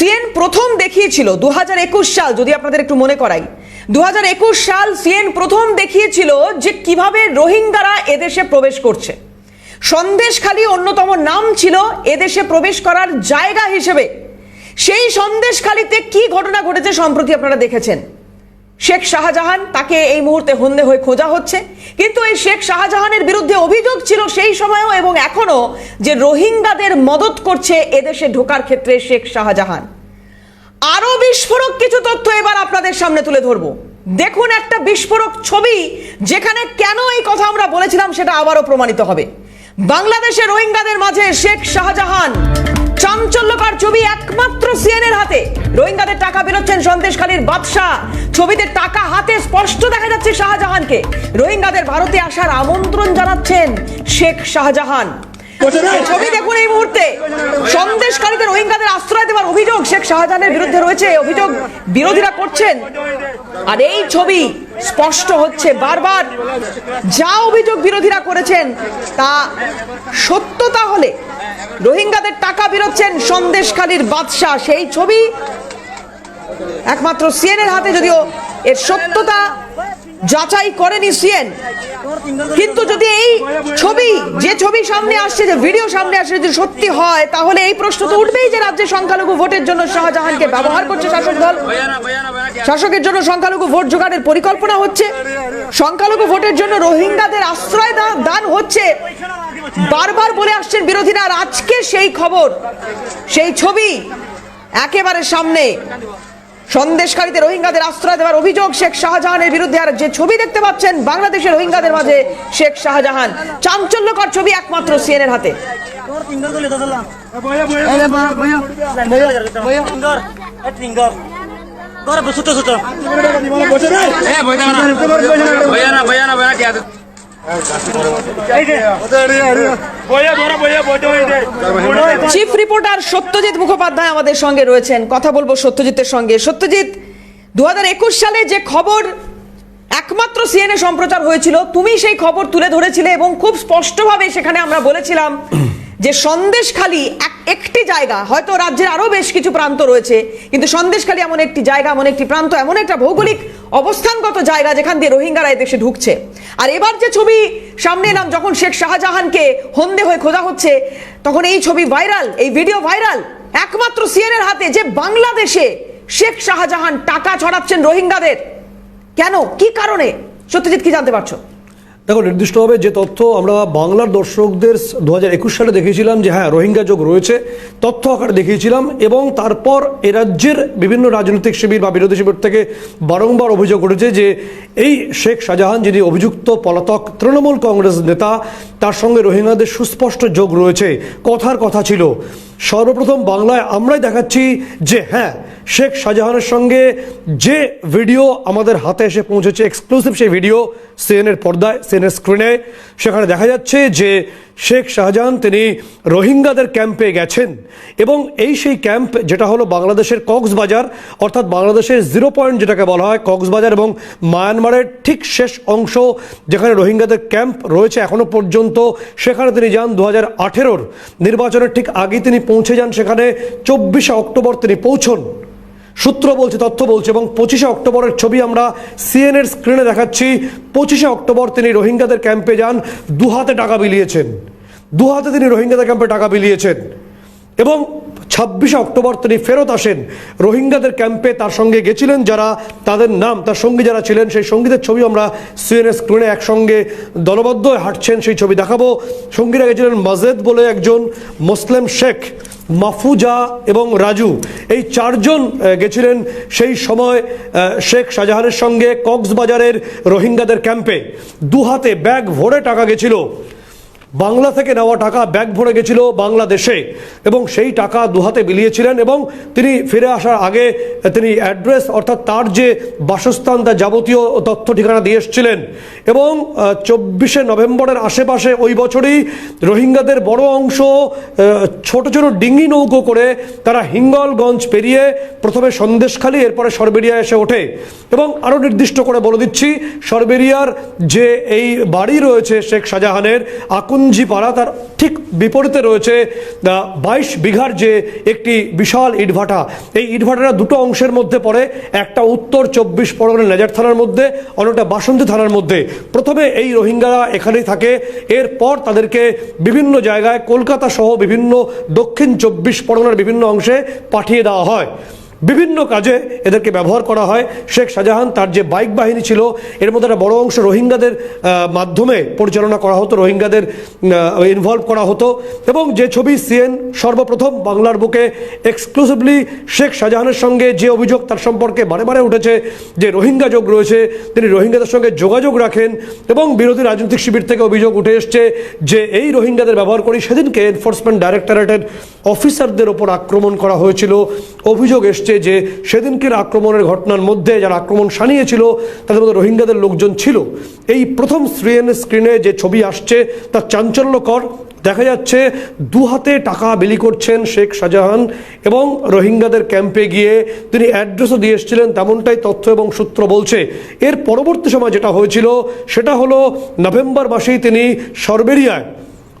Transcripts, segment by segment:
CN প্রথম দেখিয়েছিল দু হাজার একুশ সাল, যদি আপনাদের একটু মনে করাই দু হাজার একুশ সাল সিএন প্রথম দেখিয়েছিল যে কীভাবে রোহিঙ্গারা এদেশে প্রবেশ করছে। সন্দেশখালী অন্যতম নাম ছিল এদেশে প্রবেশ করার জায়গা হিসেবে। সেই সন্দেশখালীতে কি ঘটনা ঘটেছে সম্প্রতি আপনারা দেখেছেন? শেখ শাহজাহান তাকে এই মুহূর্তে হন্দে হয়ে খোঁজা হচ্ছে। কিন্তু এই শেখ শাহজাহানের বিরুদ্ধে অভিযোগ ছিল সেই সময়ও এবং এখনও যে রোহিঙ্গাদের মদত করছে এদেশে ঢোকার ক্ষেত্রে শেখ শাহজাহান। আরও বিস্ফোরক কিছু তথ্য এবার আপনাদের সামনে তুলে ধরবো। দেখুন একটা বিস্ফোরক ছবি যেখানে কেন এই কথা আমরা বলেছিলাম সেটা আবারও প্রমাণিত হবে। বাংলাদেশে রোহিঙ্গাদের মাঝে শেখ শাহজাহান চাঞ্চল্যকর ছবি একমাত্র সিএনএর হাতে। রোহিঙ্গাদের টাকা বেরোচ্ছেন সন্দেশখালীর বাদশাহ। ছবিতে টাকা হাতে স্পষ্ট দেখা যাচ্ছে শাহজাহানকে। রোহিঙ্গাদের ভারতে আসার আমন্ত্রণ জানাচ্ছেন শেখ শাহজাহান। ছবি দেখুন এই মুহূর্তে সন্দেশকারীদের রোহিঙ্গাদের আশ্রয় দেওয়ার অভিযোগ শেখ শাহজাহানের বিরুদ্ধে রয়েছে। অভিযোগ বিরোধীরা করছেন। আর এই ছবি স্পষ্ট হচ্ছে বারবার। যা অভিযোগ বিরোধীরা করেছেন, তা সত্যতা হলে রোহিঙ্গাদের টাকা বেরোচ্ছেন সন্দেশখালীর বাদশাহ। সেই ছবি একমাত্র সিএনের হাতে যদিও এর সত্যতা যাচাই করেনি সিএন। কিন্তু যদি এই ছবি, যে ছবি সামনে আসছে, যে ভিডিও সামনে আসছে যদি সত্যি হয়, তাহলে এই প্রশ্ন তো উঠবেই যে রাজ্যে সংখ্যালঘু ভোটের জন্য শাহজাহানকে ব্যবহার করছে শাসক দল। শাসকের জন্য সংখ্যালঘু ভোট জোগাড়ের পরিকল্পনা হচ্ছে। সংখ্যালঘু ভোটের জন্য রোহিঙ্গাদের আশ্রয় দান হচ্ছে। বারবার বলে আসছেন বিরোধীরা আর আজকে সেই খবর, সেই ছবি একেবারে সামনে। সন্দেশকারীতে রোহিঙ্গাদের আশ্রয় দেওয়ার অভিযোগ শেখ শাহজাহানের বিরুদ্ধে। আর যে ছবি দেখতে পাচ্ছেন বাংলাদেশের রোহিঙ্গাদের মাঝে শেখ শাহজাহান। চাঞ্চল্যকর ছবি একমাত্র সিএনের হাতে। Tinggal tinggal chief reporter Satyajit Mukhopadhyay আমাদের সঙ্গে রয়েছেন। কথা বলব সত্যজিতের সঙ্গে। সত্যজিৎ দু হাজার একুশ সালে যে খবর একমাত্র সিএনএ সম্প্রচার হয়েছিল, তুমি সেই খবর তুলে ধরেছিলে এবং খুব স্পষ্টভাবে সেখানে আমরা বলেছিলাম যে সন্দেশখালী এক একটি জায়গা, হয়তো রাজ্যের আরও বেশ কিছু প্রান্ত রয়েছে, কিন্তু সন্দেশখালী এমন একটি জায়গা, এমন একটি প্রান্ত, এমন একটা ভৌগোলিক অবস্থানগত জায়গা যেখান দিয়ে রোহিঙ্গারা এদেশে ঢুকছে। আর এবার যে ছবি সামনে এলাম, যখন শেখ শাহজাহানকে হন্দে হয়ে খোঁজা হচ্ছে, তখন এই ছবি ভাইরাল, এই ভিডিও ভাইরাল। একমাত্র সিএনের হাতে যে বাংলাদেশে শেখ শাহজাহান টাকা ছড়াচ্ছেন রোহিঙ্গাদের। কেন? কি কারণে? সত্যজিৎ, কি জানতে পারছ? দেখো, নির্দিষ্টভাবে যে তথ্য আমরা বাংলার দর্শকদের দু হাজার একুশ সালে দেখিয়েছিলাম যে হ্যাঁ রোহিঙ্গা যোগ রয়েছে, তথ্য আকারে দেখিয়েছিলাম এবং তারপর এ রাজ্যের বিভিন্ন রাজনৈতিক শিবির বা বিরোধী শিবির থেকে বারংবার অভিযোগ উঠেছে যে এই শেখ শাহজাহান যিনি অভিযুক্ত পলাতক তৃণমূল কংগ্রেস নেতা, তার সঙ্গে রোহিঙ্গাদের সুস্পষ্ট যোগ রয়েছে। কথার কথা ছিল। সর্বপ্রথম বাংলায় আমরাই দেখাচ্ছি যে হ্যাঁ শেখ শাহজাহানের সঙ্গে যে ভিডিও আমাদের হাতে এসে পৌঁছেছে এক্সক্লুসিভ সেই ভিডিও সিএনের পর্দায় সিএনের স্ক্রিনে সেখানে দেখা যাচ্ছে যে শেখ শাহজাহান তিনি রোহিঙ্গাদের ক্যাম্পে গেছেন এবং এই সেই ক্যাম্প যেটা হলো বাংলাদেশের কক্সবাজার, অর্থাৎ বাংলাদেশের জিরো পয়েন্ট যেটাকে বলা হয় কক্সবাজার এবং মায়ানমারের ঠিক শেষ অংশ যেখানে রোহিঙ্গাদের ক্যাম্প রয়েছে এখনও পর্যন্ত, সেখানে তিনি যান দু হাজার নির্বাচনের ঠিক আগে তিনি পৌঁছে যান সেখানে চব্বিশে অক্টোবর তিনি পৌঁছন। সূত্র বলছে, তথ্য বলছে, এবং পঁচিশে অক্টোবরের ছবি আমরা সিএনএর স্ক্রিনে দেখাচ্ছি। পঁচিশে অক্টোবর তিনি রোহিঙ্গাদের ক্যাম্পে যান, দুহাতে টাকা বিলিয়েছেন। দুহাতে তিনি রোহিঙ্গাদের ক্যাম্পে টাকা বিলিয়েছেন। এবং ছাব্বিশে অক্টোবর তিনি ফেরত আসেন। রোহিঙ্গাদের ক্যাম্পে তার সঙ্গে গেছিলেন যারা, তাদের নাম, তার সঙ্গী যারা ছিলেন, সেই সঙ্গীদের ছবি আমরা সিএনএস স্ক্রিনে একসঙ্গে দলবদ্ধ হাঁটছেন, সেই ছবি দেখাবো। সঙ্গীরা গেছিলেন মাজেদ বলে একজন মুসলিম শেখ, মাফুজা এবং রাজু। এই চারজন গেছিলেন সেই সময় শেখ শাহজাহানের সঙ্গে কক্সবাজারের রোহিঙ্গাদের ক্যাম্পে। দু হাতে ব্যাগ ভরে টাকা গেছিল। বাংলা থেকে নেওয়া টাকা ব্যাগ ভরে গেছিল বাংলাদেশে এবং সেই টাকা দুহাতে বিলিয়েছিলেন এবং তিনি ফিরে আসার আগে তিনি অ্যাড্রেস অর্থাৎ তার যে বাসস্থান তার যাবতীয় তথ্য ঠিকানা দিয়ে এসেছিলেন এবং চব্বিশে নভেম্বরের আশেপাশে ওই বছরই রোহিঙ্গাদের বড় অংশ ছোট ছোট ডিঙ্গি নৌকো করে তারা হিঙ্গলগঞ্জ পেরিয়ে প্রথমে সন্দেশখালী, এরপরে সরবেরিয়া এসে ওঠে এবং আরও নির্দিষ্ট করে বলে দিচ্ছি, সরবেরিয়ার যে এই বাড়ি রয়েছে শেখ শাহজাহানের আকুন কাকুঞ্জি পাড়া, তার ঠিক বিপরীতে রয়েছে বাইশ বিঘার যে একটি বিশাল ইটভাটা। এই ইটভাটাটা দুটো অংশের মধ্যে পড়ে, একটা উত্তর চব্বিশ পরগনা নেজার থানার মধ্যে, অন্যটা বাসন্তী থানার মধ্যে। প্রথমে এই রোহিঙ্গারা এখানেই থাকে, এরপর তাদেরকে বিভিন্ন জায়গায় কলকাতা সহ বিভিন্ন দক্ষিণ চব্বিশ পরগনার বিভিন্ন অংশে পাঠিয়ে দেওয়া হয়। বিভিন্ন কাজে এদেরকে ব্যবহার করা হয়। শেখ শাহজাহান তার যে বাইক বাহিনী ছিল, এর মধ্যে একটা বড় অংশ রোহিঙ্গাদের মাধ্যমে পরিচালনা করা হতো, রোহিঙ্গাদের ইনভলভ করা হতো। এবং যে ছবি সিএন সর্বপ্রথম বাংলার বুকে এক্সক্লুসিভলি শেখ শাহজাহানের সঙ্গে যে অভিযোগ তার সম্পর্কে বারে বারে উঠেছে, যে রোহিঙ্গা যোগ রয়েছে, তিনি রোহিঙ্গাদের সঙ্গে যোগাযোগ রাখেন এবং বিরোধী রাজনৈতিক শিবির থেকে অভিযোগ উঠে এসছে যে এই রোহিঙ্গাদের ব্যবহার করি সেদিনকে এনফোর্সমেন্ট ডাইরেক্টরেটের অফিসারদের ওপর আক্রমণ করা হয়েছিল। অভিযোগ এসছে যে সেদিনকের আক্রমণের ঘটনার মধ্যে যারা আক্রমণ সানিয়েছিল তাদের মধ্যে রোহিঙ্গাদের লোকজন ছিল। এই প্রথম স্ক্রিন স্ক্রিনে যে ছবি আসছে তা চাঞ্চল্যকর। দেখা যাচ্ছে দু হাতে টাকা বিলি করছেন শেখ শাহজাহান এবং রোহিঙ্গাদের ক্যাম্পে গিয়ে তিনি অ্যাড্রেসও দিয়ে এসেছিলেন, তেমনটাই তথ্য এবং সূত্র বলছে। এর পরবর্তী সময় যেটা হয়েছিল, সেটা হলো নভেম্বর মাসেই তিনি সরবেরিয়ায়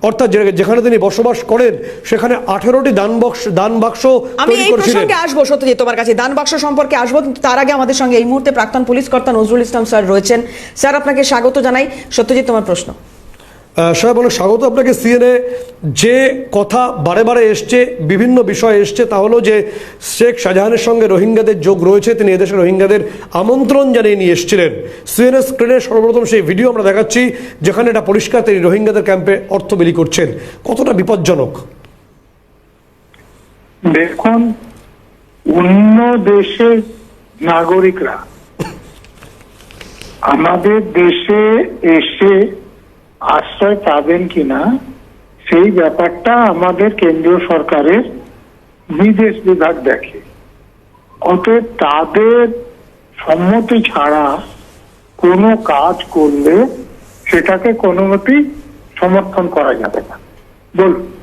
অর্থাৎ যেখানে তিনি বসবাস করেন সেখানে আঠেরোটি দান বক্স দান বাক্স আমি এই প্রসঙ্গে আসব সত্যজিৎ তোমার কাছে। দান বাক্স সম্পর্কে আসব কিন্তু তার আগে আমাদের সঙ্গে এই মুহূর্তে প্রাক্তন পুলিশ কর্তা নজরুল ইসলাম স্যার রয়েছেন। স্যার আপনাকে স্বাগত জানাই। সত্যজিৎ তোমার প্রশ্ন। সাহেব অনেক স্বাগত আপনাকে সিএনএ যে কথা বারে বারে এসছে, বিভিন্ন বিষয় এসছে, তা হলো যে শেখ শাহজাহানের সঙ্গে রোহিঙ্গাদের যোগ রয়েছে, তিনি এদেশে রোহিঙ্গাদের আমন্ত্রণ জানিয়ে নিয়ে এসেছিলেন। সিএনএ স্ক্রিনে সর্বপ্রথম সেই ভিডিও আমরা দেখাচ্ছি, যেখানে এটা পরিষ্কার তিনি রোহিঙ্গাদের ক্যাম্পে অর্থ বিলি করছেন। কতটা বিপজ্জনক? দেখুন, অন্য দেশের নাগরিকরা আমাদের দেশে এসে আশ্রয় পাবেন কিনা, সেই ব্যাপারটা আমাদের কেন্দ্রীয় সরকারের বিদেশ বিভাগ দেখে। অতএব তাদের সম্মতি ছাড়া কোনো কাজ করলে সেটাকে কোনোমতেই সমর্থন করা যাবে না। বলুন।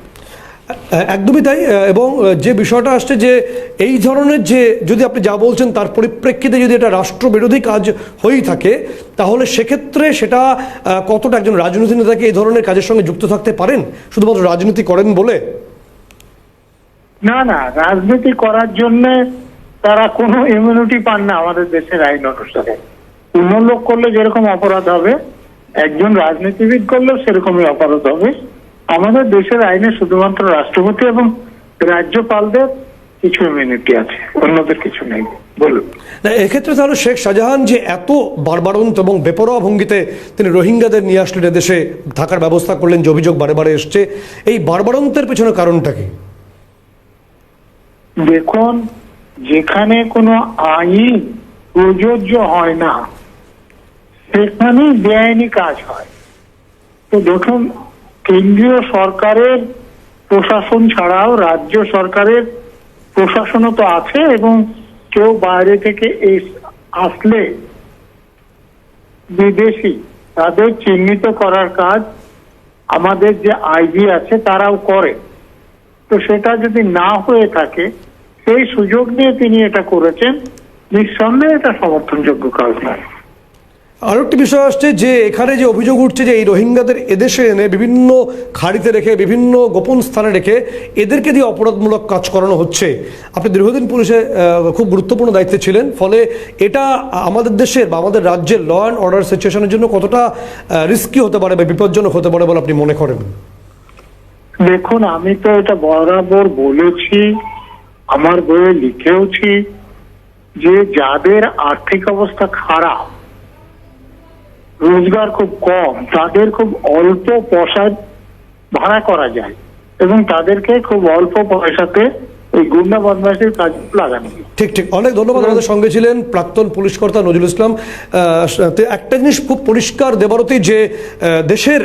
একদমই তাই এবং যে বিষয়টা আসছে যে এই ধরনের যে, যদি আপনি যা বলছেন তার পরিপ্রেক্ষিতে যদি এটা রাষ্ট্রবিরোধী কাজ হয়েই থাকে, তাহলে সেক্ষেত্রে সেটা কতটা একজন রাজনীতি নেতাকে এই ধরনের কাজের সঙ্গে যুক্ত থাকতে পারেন? শুধুমাত্র রাজনীতি করেন বলে? না না, রাজনীতি করার জন্য তারা কোনো ইমিউনিটি পান না আমাদের দেশের আইন অনুসারে। অন্য লোক করলে যেরকম অপরাধ হবে, একজন রাজনীতিবিদ করলেও সেরকমই অপরাধ হবে। আমাদের দেশের আইনে শুধুমাত্র রাষ্ট্রপতি এবং রাজ্যপালদের কিছু ইমিউনিটি আছে অন্যদের কিছু নেই। বলুন। এক্ষেত্রে তাহলে শেখ শাহজাহান যে এত বারবারন্ত এবং বেপরোয়া ভঙ্গিতে তিনি রোহিঙ্গাদের নিয়ে আসলেন দেশে থাকার ব্যবস্থা করলেন যে অভিযোগ বারে বারে এসছে এই বারবারন্তের পেছনে কারণটা কি? দেখুন যেখানে কোনো আইন প্রযোজ্য হয় না সেখানেই বেআইনি কাজ হয়। তো দেখুন কেন্দ্রীয় সরকারের প্রশাসন ছাড়াও রাজ্য সরকারের প্রশাসনও তো আছে এবং কেউ বাইরে থেকে আসলে বিদেশি তাদের চিহ্নিত করার কাজ আমাদের যে আইজি আছে তারাও করে। তো সেটা যদি না হয়ে থাকে, সেই সুযোগ নিয়ে তিনি এটা করেছেন, নিঃসন্দেহে এটা সমর্থনযোগ্য কাজ নয়। আরও একটি বিষয় আসছে যে এখানে যে অভিযোগ উঠছে যে এই রোহিঙ্গাদের এদেশে এনে বিভিন্ন খাড়িতে রেখে, বিভিন্ন গোপন স্থানে রেখে এদেরকে দিয়ে অপরাধমূলক কাজ করানো হচ্ছে। আপনি দীর্ঘদিন পুলিশে খুব গুরুত্বপূর্ণ দায়িত্বে ছিলেন, ফলে এটা আমাদের দেশের বা আমাদের রাজ্যের ল অ্যান্ড অর্ডার সিচুয়েশনের জন্য কতটা রিস্কি হতে পারে বা বিপজ্জনক হতে পারে বলে আপনি মনে করেন? দেখুন, আমি তো এটা বরাবর বলেছি, আমার বইয়ে লিখেওছি যে যাদের আর্থিক অবস্থা খারাপ রোজগার খুব কম, তাদের খুব অল্প পয়সায় ভাড়া করা যায় এবং তাদেরকে খুব অল্প পয়সাতে এই গুন্ডা বদমাসের কাজ লাগানো। ঠিক ঠিক। অনেক ধন্যবাদ আমাদের সঙ্গে ছিলেন প্রাক্তন পুলিশ কর্তা নজরুল ইসলাম। একটা জিনিস খুব পরিষ্কার দেবারতী যে দেশের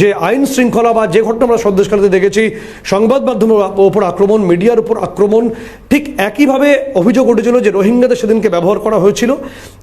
যে আইন শৃঙ্খলা বা যে ঘটনা আমরা সন্দেশকালীতে দেখেছি সংবাদ মাধ্যমের ওপর আক্রমণ মিডিয়ার উপর আক্রমণ ঠিক একইভাবে অভিযোগ উঠেছিল যে রোহিঙ্গাদের সেদিনকে ব্যবহার করা হয়েছিল।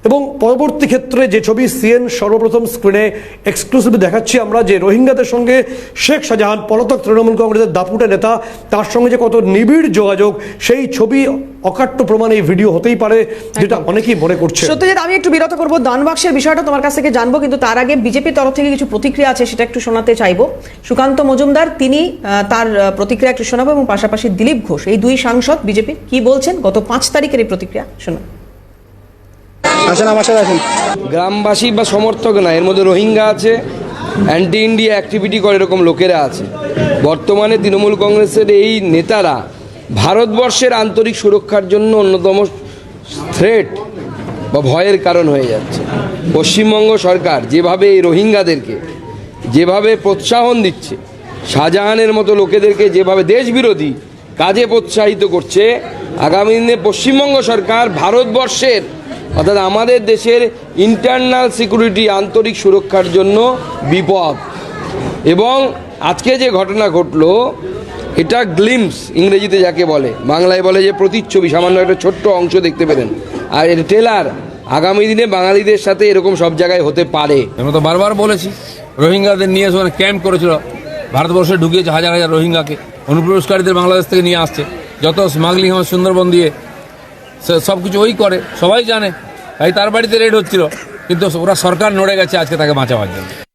এবং পরবর্তী ক্ষেত্রে যে ছবি সিএন সর্বপ্রথম স্ক্রিনে এক্সক্লুসিভ দেখাচ্ছি আমরা যে রোহিঙ্গাদের সঙ্গে শেখ শাহজাহান পলাতক তৃণমূল কংগ্রেসের দাপুটে নেতা তার সঙ্গে যে কত নিবিড় যোগাযোগ সেই ছবি অকাট্য প্রমাণ এই ভিডিও হতেই পারে যেটা অনেকেই মনে করছে। সত্যজিৎ আমি একটু বিরত করব। দান বাক্সের বিষয়টা তোমার কাছ থেকে জানব কিন্তু তার আগে বিজেপির তরফ থেকে কিছু প্রতিক্রিয়া আছে সেটা একটু শোনাতে চাইব। সুকান্ত মজুমদার তিনি তার প্রতিক্রিয়া একটু শোনাবো এবং পাশাপাশি দিলীপ ঘোষ। এই দুই সাংসদ বিজেপি কি বলছেন? গত পাঁচ তারিখের এই প্রতিক্রিয়া শোনা। আসেন আমার সাথে আসেন। গ্রামবাসী বা সমর্থক না এর মধ্যে রোহিঙ্গা আছে অ্যান্টি ইন্ডিয়া অ্যাক্টিভিটি করে এরকম লোকেরা আছে। বর্তমানে তৃণমূল কংগ্রেসের এই নেতারা ভারতবর্ষের আন্তরিক সুরক্ষার জন্য অন্যতম থ্রেট বা ভয়ের কারণ হয়ে যাচ্ছে। পশ্চিমবঙ্গ সরকার যেভাবে এই রোহিঙ্গাদেরকে, যেভাবে প্রোৎসাহন দিচ্ছে, শাহজাহানের মতো লোকেদেরকে যেভাবে দেশবিরোধী কাজে প্রোৎসাহিত করছে, আগামী দিনে পশ্চিমবঙ্গ সরকার ভারতবর্ষের, অর্থাৎ আমাদের দেশের ইন্টারনাল সিকিউরিটি আন্তরিক সুরক্ষার জন্য বিপদ। এবং আজকে যে ঘটনা ঘটলো এটা গ্লিমস ইংরেজিতে যাকে বলে। বাংলায় বলে যে প্রতিচ্ছবি, সামান্য একটা ছোট্ট অংশ দেখতে পেলেন। আর এটা টেলার আগামী দিনে বাঙালিদের সাথে এরকম সব জায়গায় হতে পারে। আমরা তো বারবার বলেছি, রোহিঙ্গাদের নিয়ে ওখানে ক্যাম্প করেছিল। ভারতবর্ষে ঢুকিয়েছে হাজার হাজার রোহিঙ্গাকে। অনুপ্রবেশকারীদের বাংলাদেশ থেকে নিয়ে আসছে। যত স্মাগলিং হয়, সুন্দরবন দিয়ে, সে সব কিছু ওই করে, সবাই জানে। তাই তার বাড়িতে রেড হচ্ছিল। কিন্তু ওরা সরকার নড়ে গেছে আজকে তাকে বাঁচাবার জন্য।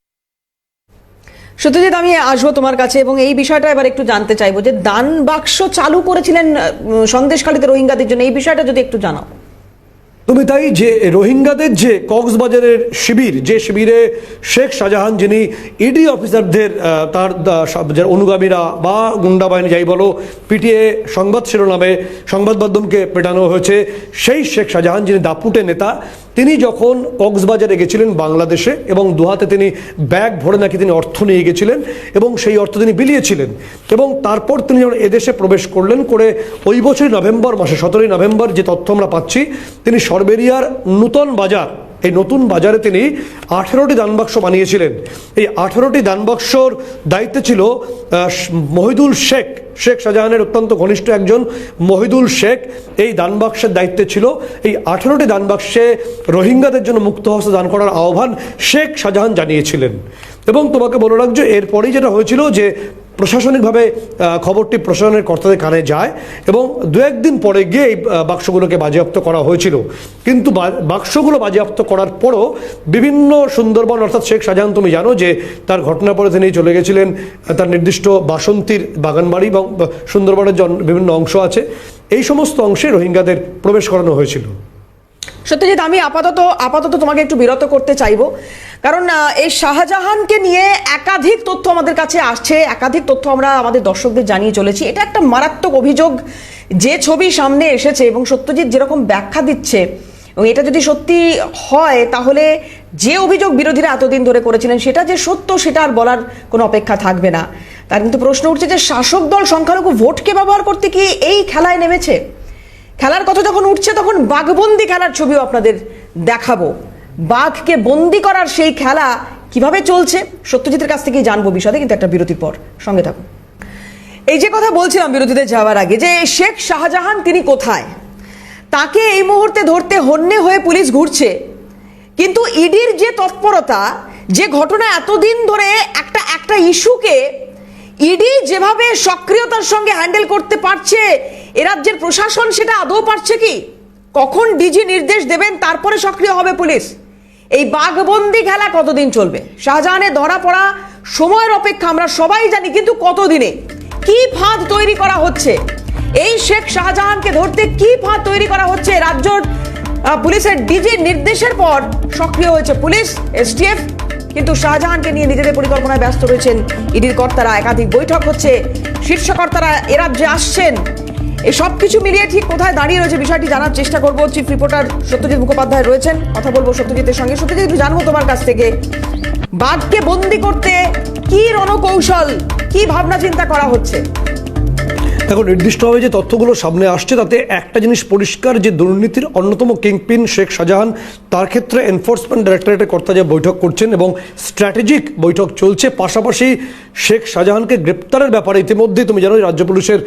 সত্যজিৎ, আমি আসব তোমার কাছে এবং এই বিষয়টা এবার একটু জানতে চাইব যে দান বাক্স চালু করেছিলেন সন্দেশখালীতে রোহিঙ্গাদের জন্য। এই বিষয়টা যদি একটু জানাও। তুমি তাই যে রোহিঙ্গাদের যে কক্সবাজারের শিবির, যে শিবিরে শেখ শাহজাহান যিনি ইডি অফিসারদের তার অনুগামীরা বা গুন্ডা বাহিনী যাই বলো পিটিএ সংবাদ শিরোনামে, সংবাদ মাধ্যমকে পেটানো হয়েছে, সেই শেখ শাহজাহান যিনি দাপুটে নেতা তিনি যখন কক্সবাজারে গেছিলেন বাংলাদেশে এবং দুহাতে তিনি ব্যাগ ভরে নাকি তিনি অর্থ নিয়ে গেছিলেন এবং সেই অর্থ তিনি বিলিয়েছিলেন এবং তারপর তিনি যখন এদেশে প্রবেশ করলেন করে ওই বছরই নভেম্বর মাসে, সতেরোই নভেম্বর যে তথ্য আমরা পাচ্ছি, তিনি সরবেরিয়ার নূতন বাজার এই নতুন বাজারে তিনি আঠেরোটি দানবাক্স বানিয়েছিলেন। এই আঠেরোটি দানবাক্সর দায়িত্বে ছিল মহিদুল শেখ। শেখ শাহজাহানের অত্যন্ত ঘনিষ্ঠ একজন মহিদুল শেখ। এই দানবাক্সের দায়িত্বে ছিল, এই আঠেরোটি দানবাক্সে রোহিঙ্গাদের জন্য মুক্ত হস্তে দান করার আহ্বান শেখ শাহজাহান জানিয়েছিলেন। এবং তোমাকে বলে রাখছো, এরপরেই যেটা হয়েছিল যে প্রশাসনিকভাবে খবরটি প্রশাসনের কর্তাদের কানে যায় এবং দু একদিন পরে গিয়ে এই বাক্সগুলোকে বাজেয়াপ্ত করা হয়েছিল। কিন্তু বাক্সগুলো বাজেয়াপ্ত করার পরও বিভিন্ন সুন্দরবন, অর্থাৎ শেখ শাহজাহান তুমি জানো যে তার ঘটনার পরে তিনি চলে গেছিলেন, তার নির্দিষ্ট বাসন্তীর বাগানবাড়ি এবং সুন্দরবনের বিভিন্ন অংশ আছে। এই সমস্ত অংশে রোহিঙ্গাদের প্রবেশ করানো হয়েছিল। সত্যজিৎ, আমি আপাতত আপাতত তোমাকে একটু বিরত করতে চাইব। কারণ এই শাহজাহানকে নিয়ে একাধিক তথ্য আমাদের কাছে আসছে, একাধিক তথ্য আমরা আমাদের দর্শকদের জানিয়ে চলেছি। এটা একটা মারাত্মক অভিযোগ। যে ছবি সামনে এসেছে এবং সত্যজিৎ যেরকম ব্যাখ্যা দিচ্ছে, এবং এটা যদি সত্যি হয়, তাহলে যে অভিযোগ বিরোধীরা এতদিন ধরে করেছিলেন, সেটা যে সত্য, সেটা আর বলার কোনো অপেক্ষা থাকবে না। তার কিন্তু প্রশ্ন উঠছে যে শাসক দল সংখ্যালঘু ভোটকে ব্যবহার করতে কি এই খেলায় নেমেছে? খেলার কথা যখন উঠছে, তখন বাঘবন্দি খেলার ছবিও আপনাদের দেখাবো। বাঘকে বন্দি করার সেই খেলা কীভাবে চলছে, সত্যজিতের কাছ থেকেই জানব বিষয়ে কিন্তু একটা বিরতির পর সঙ্গে থাকুন। এই যে কথা বলছিলাম বিরতিতে যাওয়ার আগে, যে শেখ শাহজাহান তিনি কোথায়? তাকে এই মুহূর্তে ধরতে হন্যে হয়ে পুলিশ ঘুরছে। কিন্তু ইডির যে তৎপরতা, যে ঘটনা এতদিন ধরে একটা একটা ইস্যুকে ইডি যেভাবে সক্রিয়তার সঙ্গে হ্যান্ডেল করতে পারছে এ রাজ্যের প্রশাসন সেটা আদৌ পারছে কি? কখন ডিজি নির্দেশ দেবেন তারপরে সক্রিয় হবে পুলিশ? এই বাঘবন্দি খেলা কতদিন চলবে? শাহজাহানের ধরা পড়া সময়ের অপেক্ষা আমরা সবাই জানি কিন্তু কতদিনে? কি ফাঁদ তৈরি করা হচ্ছে? এই শেখ শাহজাহানকে ধরতে কি ফাঁদ তৈরি করা হচ্ছে? রাজ্যর আহ, পুলিশের ডিজি নির্দেশের পর সক্রিয় হয়েছে পুলিশ এসটিএফ কিন্তু শাহজাহানকে নিয়ে নিজেদের পরিকল্পনায় ব্যস্ত রয়েছেন ইডির কর্তারা। একাধিক বৈঠক হচ্ছে শীর্ষ কর্তারা এ রাজ্যে আসছেন। এই সব কিছু মিলিয়ে ঠিক কোথায় দাঁড়িয়ে রয়েছে বিষয়টি জানার চেষ্টা করব। চিফ রিপোর্টার সত্যজিৎ মুখোপাধ্যায় রয়েছেন। কথা বলব সত্যজিতের সঙ্গে। সত্যজিৎ, একটু জানব তোমার কাছ থেকে। বাঘকে বন্দি করতে কি রণকৌশল, কি ভাবনা চিন্তা করা হচ্ছে? দেখো নির্দিষ্টভাবে যে তথ্যগুলো সামনে আসছে, তাতে একটা জিনিস পরিষ্কার, যে দুর্নীতির অন্যতম কিংপিন শেখ শাহজাহান। তার ক্ষেত্রে এনফোর্সমেন্ট ডাইরেক্টরেটের কর্তা যে বৈঠক করছেন এবং স্ট্র্যাটেজিক বৈঠক চলছে, পাশাপাশি শেখ শাহজাহানকে গ্রেপ্তারের ব্যাপারে ইতিমধ্যে তুমি জানো রাজ্য পুলিশের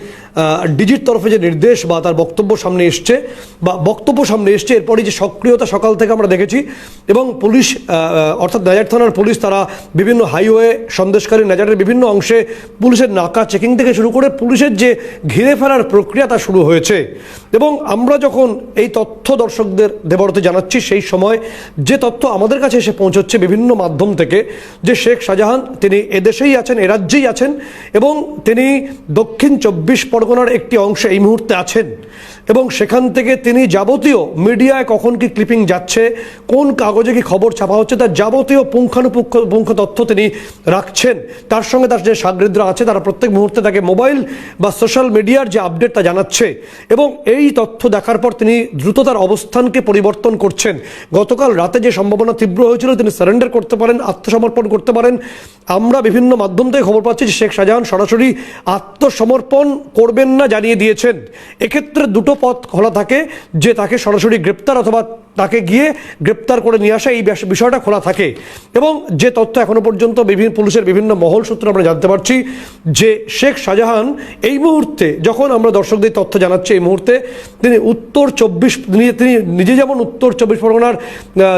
ডিজির তরফে যে নির্দেশ বা তার বক্তব্য সামনে এসছে, বা বক্তব্য সামনে এসছে এরপরে যে সক্রিয়তা সকাল থেকে আমরা দেখেছি এবং পুলিশ অর্থাৎ নাজার থানার পুলিশ, তারা বিভিন্ন হাইওয়ে সন্দেশকারী নাজারের বিভিন্ন অংশে পুলিশের নাকা চেকিং থেকে শুরু করে পুলিশের যে ঘিরে ফেলার প্রক্রিয়াটা শুরু হয়েছে। এবং আমরা যখন এই তথ্য দর্শকদের দেবরতে জানাচ্ছি, সেই সময় যে তথ্য আমাদের কাছে এসে পৌঁছচ্ছে বিভিন্ন মাধ্যম থেকে, যে শেখ শাহজাহান, তিনি এদেশেই আছেন এরাজ্যেই রাজ্যেই আছেন, এবং তিনি দক্ষিণ চব্বিশ পরগনার একটি অংশে এই মুহূর্তে আছেন। এবং সেখান থেকে তিনি যাবতীয় মিডিয়ায় কখন কি ক্লিপিং যাচ্ছে, কোন কাগজে কি খবর ছাপা হচ্ছে, তার যাবতীয় পুঙ্খানুপুঙ্খ, পুঙ্খ তথ্য তিনি রাখছেন। তার সঙ্গে তার যে সাগরিদরা আছে, তারা প্রত্যেক মুহূর্তে তাকে মোবাইল বা সোশ্যাল মিডিয়ার যে আপডেট তা জানাচ্ছে এবং এই তথ্য দেখার পর তিনি দ্রুত তার অবস্থানকে পরিবর্তন করছেন। গতকাল রাতে যে সম্ভাবনা তীব্র হয়েছিল, তিনি সারেন্ডার করতে পারেন, আত্মসমর্পণ করতে পারেন। আমরা বিভিন্ন মাধ্যম থেকে খবর পাচ্ছি যে শেখ শাহজাহান সরাসরি আত্মসমর্পণ করবেন না জানিয়ে দিয়েছেন। এক্ষেত্রে দুটো পথ খোলা থাকে যে তাকে সরাসরি গ্রেপ্তার অথবা তাকে গিয়ে গ্রেপ্তার করে নিয়ে আসা এই বিষয়টা খোলা থাকে। এবং যে তথ্য এখনও পর্যন্ত বিভিন্ন পুলিশের বিভিন্ন মহল সূত্রে আমরা জানতে পারছি যে শেখ শাহজাহান এই মুহূর্তে যখন আমরা দর্শকদের তথ্য জানাচ্ছি এই মুহূর্তে, তিনি উত্তর চব্বিশ তিনি তিনি নিজে যেমন উত্তর চব্বিশ পরগনার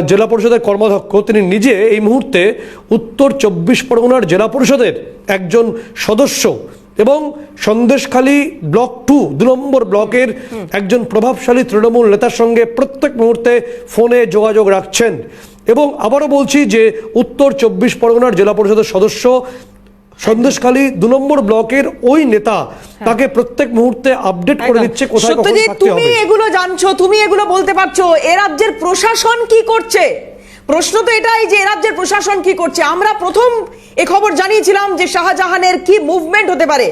জেলা পরিষদের কর্মাধ্যক্ষ, তিনি নিজে এই মুহূর্তে উত্তর চব্বিশ পরগনার জেলা পরিষদের একজন সদস্য এবং সন্দেশখালী ব্লক টু দু নম্বর ব্লকের একজন প্রভাবশালী তৃণমূল নেতার সঙ্গে প্রত্যেক মুহূর্তে ফোনে যোগাযোগ রাখছেন। এবং আবারও বলছি যে উত্তর চব্বিশ পরগনার জেলা পরিষদের সদস্য সন্দেশখালী দু নম্বর ব্লকের ওই নেতা তাকে প্রত্যেক মুহূর্তে আপডেট করে দিচ্ছে কোথায় তুমি এগুলো জানছো তুমি এগুলো বলতে পারছ এ রাজ্যের প্রশাসন কি করছে? প্রশ্ন তো এটাই যে রাজ্যের প্রশাসন কি করছে। আমরা প্রথম এ খবর জানিয়েছিলাম যে শাহজাহানের কি মুভমেন্ট হতে পারে।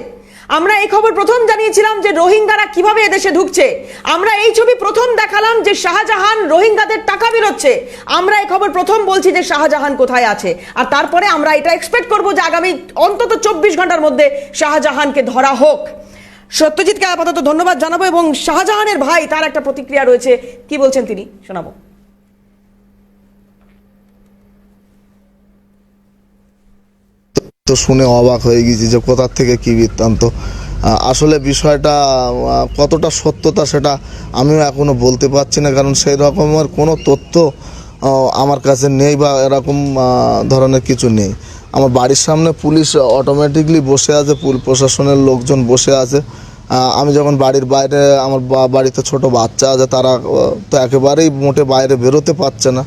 আমরা এই খবর প্রথম জানিয়েছিলাম যে রোহিঙ্গারা কীভাবে এদেশে ঢুকছে। আমরা এই ছবি প্রথম দেখালাম যে শাহজাহান রোহিঙ্গাদের টাকা বেরোচ্ছে। আমরা এই খবর প্রথম বলছি যে শাহজাহান কোথায় আছে। আর তারপরে আমরা এটা এক্সপেক্ট করব যে আগামী অন্তত চব্বিশ ঘণ্টার মধ্যে শাহজাহানকে ধরা হোক। সত্যজিৎকে আপাতত ধন্যবাদ জানাব এবং শাহজাহানের ভাই তার একটা প্রতিক্রিয়া রয়েছে। কি বলছেন তিনি? শোনাবো। তো শুনে অবাক হয়ে গেছি যে কোথার থেকে কি বৃত্তান্ত। আসলে বিষয়টা কতটা সত্যতা সেটা আমিও এখনও বলতে পারছি না, কারণ সেই রকমের কোনো তথ্য আমার কাছে নেই বা এরকম ধরনের কিছু নেই। আমার বাড়ির সামনে পুলিশ অটোমেটিকলি বসে আছে পুলিশ প্রশাসনের লোকজন বসে আছে। আমি যখন বাড়ির বাইরে, আমার বাড়িতে ছোট বাচ্চা আছে, তারা তো একেবারেই মোটে বাইরে বেরোতে পারছে না।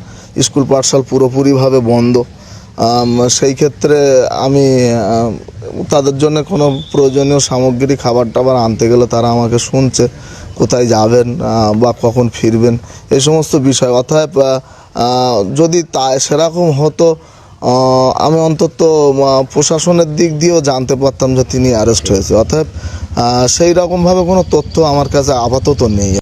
স্কুল পাঠশাল পুরোপুরিভাবে বন্ধ। সেই ক্ষেত্রে আমি তাদের জন্য কোনো প্রয়োজনীয় সামগ্রী খাবার টাবার আনতে গেলে তারা আমাকে শুনছে কোথায় যাবেন বা কখন ফিরবেন এই সমস্ত বিষয়। আহ, যদি তা সেরকম হতো আমি অন্তত প্রশাসনের দিক দিয়েও জানতে পারতাম যে তিনি অ্যারেস্ট হয়েছে। আহ, সেই রকমভাবে কোনো তথ্য আমার কাছে আপাতত নেই।